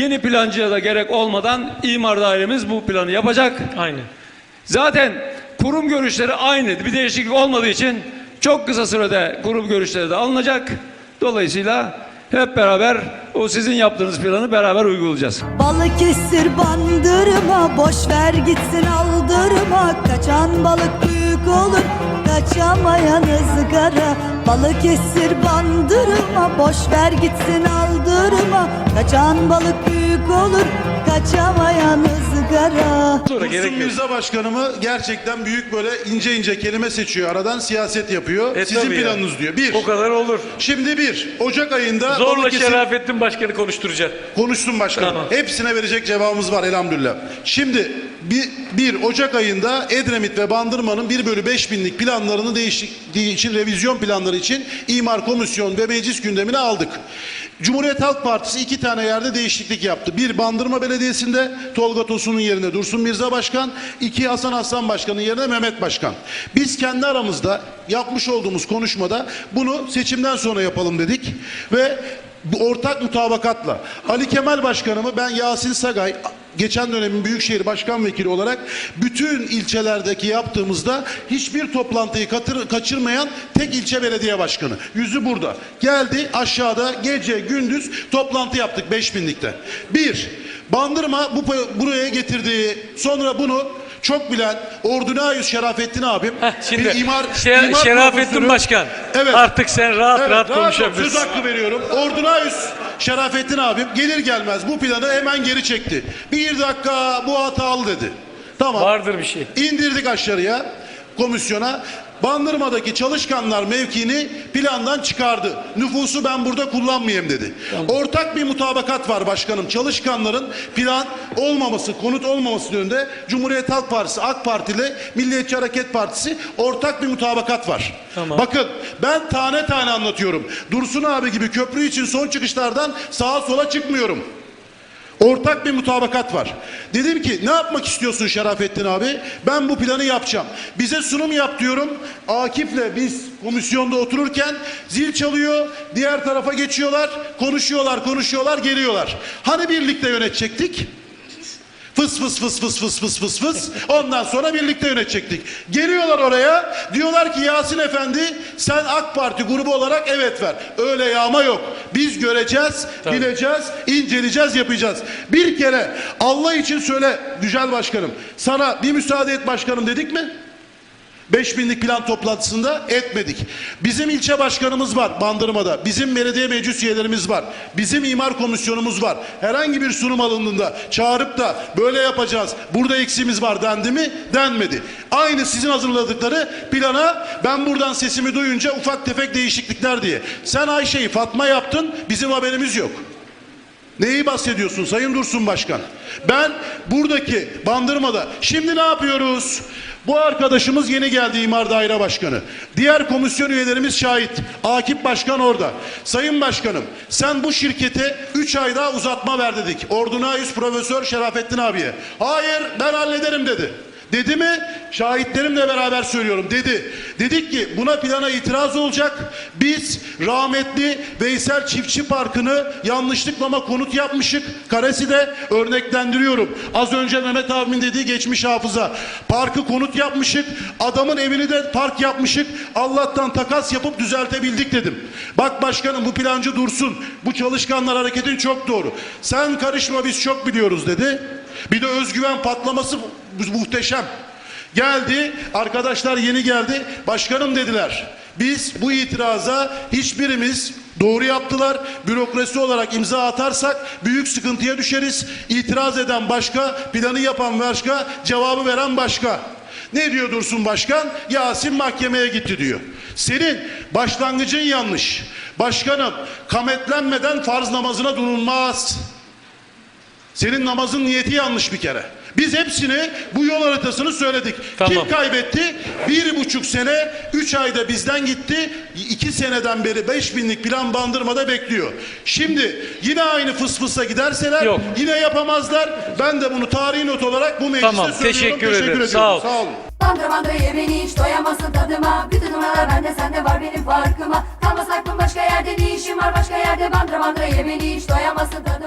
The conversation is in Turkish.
Yeni plancıya da gerek olmadan imar dairemiz bu planı yapacak. Aynen. Zaten kurum görüşleri aynı. Bir değişiklik olmadığı için çok kısa sürede kurum görüşleri de alınacak. Dolayısıyla hep beraber o sizin yaptığınız planı beraber uygulayacağız. Balıkesir bandırma boş ver gitsin aldırma Kaçan balık büyük olur kaçamayan ızgara. Balıkesir bandırma boş ver gitsin aldırma Kaçan balık büyük olur kaçamayan ızgara Sonra gerek Dursun yok. Mirza Başkanımı gerçekten büyük böyle ince ince kelime seçiyor. Aradan siyaset yapıyor. E, Sizin tabii ya. planınız diyor. Bir. O kadar olur. Şimdi bir. Ocak ayında Zorla Balıkesir- Şerafettin Başkanı konuşturacak. Konuşsun başkanım. Tamam. Hepsine verecek cevabımız var elhamdülillah. Şimdi bir, bir Ocak ayında Edremit ve Bandırma'nın 1 bölü 5 binlik planlarını değişikliği için revizyon planları için imar komisyon ve meclis gündemine aldık. Cumhuriyet Halk Partisi iki tane yerde değişiklik yaptı. Bir Bandırma Belediyesi'nde Tolga Tosun'un yerine Dursun Mirza Başkan, iki Hasan Aslan Başkan'ın yerine Mehmet Başkan. Biz kendi aramızda yapmış olduğumuz konuşmada bunu seçimden sonra yapalım dedik ve bu ortak mutabakatla Ali Kemal Başkanımı ben Yasin Sagay geçen dönemin Büyükşehir Başkan Vekili olarak bütün ilçelerdeki yaptığımızda hiçbir toplantıyı katır- kaçırmayan tek ilçe belediye başkanı. Yüzü burada. Geldi aşağıda gece gündüz toplantı yaptık 5000'likte. Bir, Bandırma bu buraya getirdiği sonra bunu çok bilen Ordunayüz Şerafettin abim Heh, şimdi bir imar, Şer- imar Şerafettin profesörü- Başkan. Evet. Artık sen rahat Evet, rahat ol, konuşabilirsin. Söz hakkı veriyorum. Ordunayüz Şerafettin abim gelir gelmez bu planı hemen geri çekti. Bir dakika bu hatalı dedi. Tamam. Vardır bir şey. İndirdik aşağıya komisyona. Bandırma'daki çalışkanlar mevkini plandan çıkardı. Nüfusu ben burada kullanmayayım dedi. Ortak bir mutabakat var başkanım. Çalışkanların plan olmaması, konut olmaması yönünde Cumhuriyet Halk Partisi, AK Parti ile Milliyetçi Hareket Partisi ortak bir mutabakat var. Tamam. Bakın ben tane tane anlatıyorum. Dursun abi gibi köprü için son çıkışlardan sağa sola çıkmıyorum. Ortak bir mutabakat var. Dedim ki ne yapmak istiyorsun Şerafettin abi? Ben bu planı yapacağım. Bize sunum yap diyorum. Akif'le biz komisyonda otururken zil çalıyor. Diğer tarafa geçiyorlar. Konuşuyorlar, konuşuyorlar, geliyorlar. Hani birlikte yönetecektik? Fıs fıs fıs fıs fıs fıs fıs fıs. Ondan sonra birlikte yönetecektik. Geliyorlar oraya. Diyorlar ki Yasin Efendi sen AK Parti grubu olarak evet ver. Öyle yağma yok. Biz göreceğiz, bileceğiz, inceleyeceğiz, yapacağız. Bir kere Allah için söyle Güzel Başkanım. Sana bir müsaade et başkanım dedik mi? 5000'lik plan toplantısında etmedik. Bizim ilçe başkanımız var Bandırma'da. Bizim belediye meclis üyelerimiz var. Bizim imar komisyonumuz var. Herhangi bir sunum alındığında çağırıp da böyle yapacağız. Burada eksiğimiz var dendi mi? Denmedi. Aynı sizin hazırladıkları plana ben buradan sesimi duyunca ufak tefek değişiklikler diye. Sen Ayşe'yi Fatma yaptın. Bizim haberimiz yok. Neyi bahsediyorsun Sayın Dursun Başkan? Ben buradaki bandırmada şimdi ne yapıyoruz? Bu arkadaşımız yeni geldi İmar Daire Başkanı. Diğer komisyon üyelerimiz şahit. Akif Başkan orada. Sayın Başkanım sen bu şirkete 3 ay daha uzatma ver dedik. Ordunayüz Profesör Şerafettin abiye. Hayır ben hallederim dedi. Dedi mi? Şahitlerimle beraber söylüyorum dedi. Dedik ki buna plana itiraz olacak. Biz rahmetli Veysel Çiftçi Parkı'nı yanlışlıkla konut yapmışık. Karesi de örneklendiriyorum. Az önce Mehmet abimin dediği geçmiş hafıza. Parkı konut yapmışık. Adamın evini de park yapmışık. Allah'tan takas yapıp düzeltebildik dedim. Bak başkanım bu plancı dursun. Bu çalışkanlar hareketin çok doğru. Sen karışma biz çok biliyoruz dedi. Bir de özgüven patlaması muhteşem. Geldi, arkadaşlar yeni geldi. Başkanım dediler. Biz bu itiraza hiçbirimiz doğru yaptılar. Bürokrasi olarak imza atarsak büyük sıkıntıya düşeriz. İtiraz eden başka, planı yapan başka, cevabı veren başka. Ne diyor Dursun Başkan? Yasin mahkemeye gitti diyor. Senin başlangıcın yanlış. Başkanım kametlenmeden farz namazına durulmaz. Senin namazın niyeti yanlış bir kere. Biz hepsini bu yol haritasını söyledik. Tamam. Kim kaybetti? Bir buçuk sene, üç ayda bizden gitti. iki seneden beri beş binlik plan bandırmada bekliyor. Şimdi yine aynı fısfısa giderseler Yok. yine yapamazlar. Ben de bunu tarihi not olarak bu mecliste Tamam, söylüyorum. teşekkür ederim. ediyorum. Sağ ol. Sağ olun. Bandıra bandıra ye beni hiç doyamazsın tadıma Bütün numaralar bende sende var benim farkıma Kalmaz aklım başka yerde ne işim var başka yerde Bandıra bandıra ye beni hiç doyamazsın tadıma